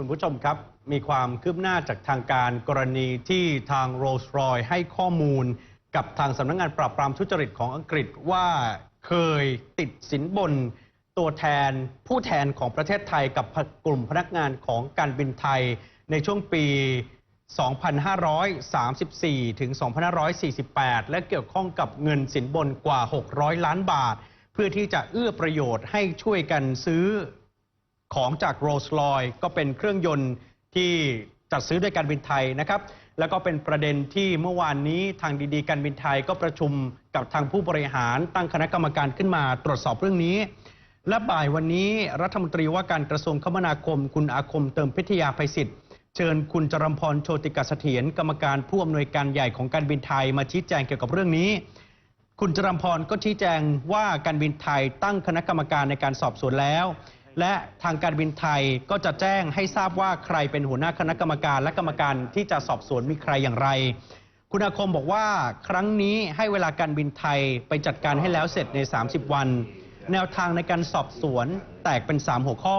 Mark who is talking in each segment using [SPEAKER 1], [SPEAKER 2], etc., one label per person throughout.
[SPEAKER 1] คุณผู้ชมครับ มีความคืบหน้าจากทางการกรณีที่ทางโรลส์รอยให้ข้อมูล กับทางสำนักงานปราบปรามทุจริตของอังกฤษว่าเคยติดสินบน ตัวแทนผู้แทนของประเทศไทยกับกลุ่มพนักงานของการบินไทยในช่วงปี 2534 ถึง 2548 และเกี่ยวข้องกับเงินสินบนกว่า 600 ล้านบาท เพื่อที่จะเอื้อประโยชน์ให้ช่วยกันซื้อ ของจากโรลส์รอยก็เป็นเครื่องยนต์ที่จัดซื้อโดยการบินไทยนะครับ แล้วก็เป็นประเด็นที่เมื่อวานนี้ทางดีๆ การบินไทยก็ประชุมกับทางผู้บริหารตั้งคณะกรรมการขึ้นมาตรวจสอบเรื่องนี้ และบ่ายวันนี้รัฐมนตรีว่าการกระทรวงคมนาคม คุณอาคมเติมพิทยาภัยศิษฐ์เชิญคุณจรัมพรโชติกาเสถียรกรรมการผู้อำนวยการใหญ่ของการบินไทยมาชี้แจงเกี่ยวกับเรื่องนี้ คุณจรัมพรก็ชี้แจงว่าการบินไทยตั้งคณะกรรมการในการสอบสวนแล้ว และทางการบินไทยก็จะแจ้งให้ทราบว่าใครเป็นหัวหน้าคณะกรรมการและกรรมการที่จะสอบสวนมีใครอย่างไร คุณอาคมบอกว่าครั้งนี้ให้เวลาการบินไทยไปจัดการให้แล้วเสร็จใน 30 วัน แนวทางในการสอบสวนแตกเป็น 3 หัวข้อ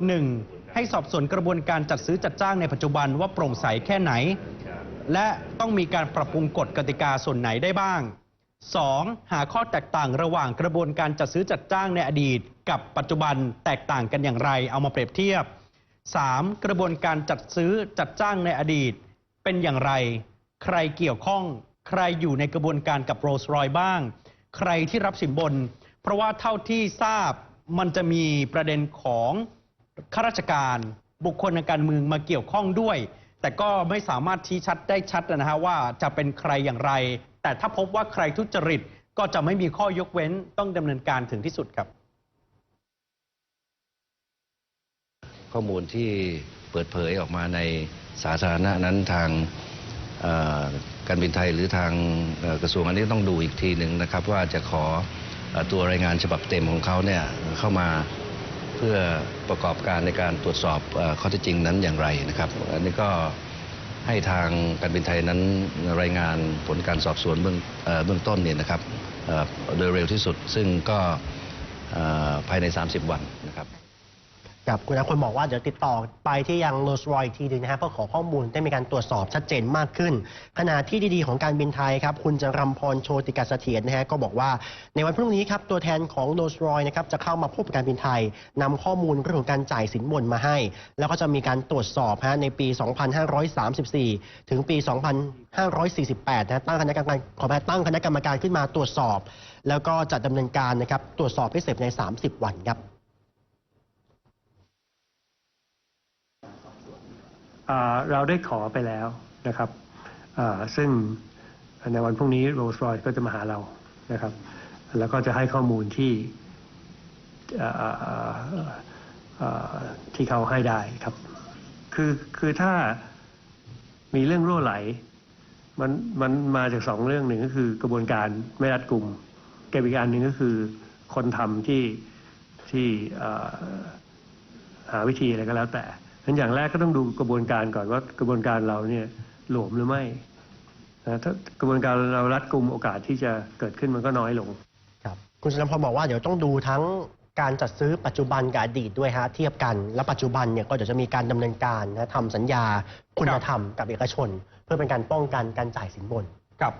[SPEAKER 1] 1. ให้สอบสวนกระบวนการจัดซื้อจัดจ้างในปัจจุบันว่าโปร่งใสแค่ไหน และต้องมีการปรับปรุงกฎกติกาส่วนไหนได้บ้าง 2. หาข้อแตกต่างระหว่างกระบวนการจัดซื้อจัดจ้างในอดีต กับปัจจุบันแตกต่างกันอย่างไร เอามาเปรียบเทียบ 3. กระบวนการจัดซื้อจัดจ้างในอดีต เป็นอย่างไร ใครเกี่ยวข้อง ใครอยู่ในกระบวนการกับโรลส์รอยบ้าง ใครที่รับสินบน เพราะว่าเท่าที่ทราบมันจะมีประเด็นของข้าราชการบุคคลทางการเมืองมาเกี่ยวข้องด้วย แต่ก็ไม่สามารถชี้ชัดได้ชัดนะฮะว่าจะเป็นใครอย่างไร แต่ถ้าพบว่าใครทุจริตก็จะไม่มีข้อยกเว้นต้องดำเนินการถึงที่สุดครับ
[SPEAKER 2] ข้อมูลที่เปิดเผยออกมาในสาธารณะนั้นทางการบินไทยหรือทางกระทรวงอันนี้ต้องดูอีกทีหนึ่งนะครับ ว่าจะขออ่อตัวรายงานฉบับเต็มของเขาเนี่ยเข้ามา เพื่อประกอบการในการตรวจสอบข้อเท็จจริงนั้นอย่างไรนะครับ อันนี้ก็ให้ทางการบินไทยนั้นรายงานผลการสอบสวนเบื้องเบื้องต้นเนี่ยนะครับโดยเร็วที่สุดซึ่งก็ภายใน 30 วันนะครับ
[SPEAKER 3] กับคุณอาคนบอกว่าเดี๋ยวติดต่อไปที่ยังโรลส์รอยทีหนึงนะฮะเพื่อขอข้อมูลได้มีการตรวจสอบชัดเจนมากขึ้น ขณะที่ดีๆของการบินไทยครับ คุณจรัมพรโชติกาเสถียรนะฮะก็บอกว่า ในวันพรุ่งนี้ครับ ตัวแทนของโรลส์รอยนะครับจะเข้ามาพบกับการบินไทยนำข้อมูลเรื่องของการจ่ายสินบนมาให้ แล้วก็จะมีการตรวจสอบฮะในปี 2534 ถึงปี 2548นะฮะตั้งคณะกรรมการขอแพตั้งคณะกรรมการขึ้นมาตรวจสอบ แล้วก็จะดำเนินการนะครับตรวจสอบให้เสร็จใน 30 วันครับ
[SPEAKER 4] อ่า เราได้ขอไปแล้วนะครับซึ่งในวันพรุ่งนี้โรลส์รอยก็จะมาหาเรานะครับ แล้วก็จะให้ข้อมูลที่ที่เขาให้ได้ครับ คือคือถ้ามีเรื่องรั่วไหล มันมันมาจากสองเรื่องหนึ่งก็คือกระบวนการไม่รัดกลุ่มกับอีกอันหนึ่งก็คือคนทำที่ที่หาวิธีอะไรก็แล้วแต่ ฉะนั้นอย่างแรกก็ต้องดูกระบวนการก่อนว่ากระบวนการเราเนี่ยหลวมหรือไม่นะถ้ากระบวนการเรารัดกุมโอกาสที่จะเกิดขึ้นมันก็น้อยลง
[SPEAKER 3] ครับคุณชลพรบอกว่าเดี๋ยวต้องดูทั้งการจัดซื้อปัจจุบันกับอดีตด้วยฮะเทียบกัน และปัจจุบันเนี่ยก็เดี๋ยวจะมีการดำเนินการนะทำสัญญาคุณธรรมกับเอกชน เพื่อเป็นการป้องกันการจ่ายสินบน
[SPEAKER 1] ครับ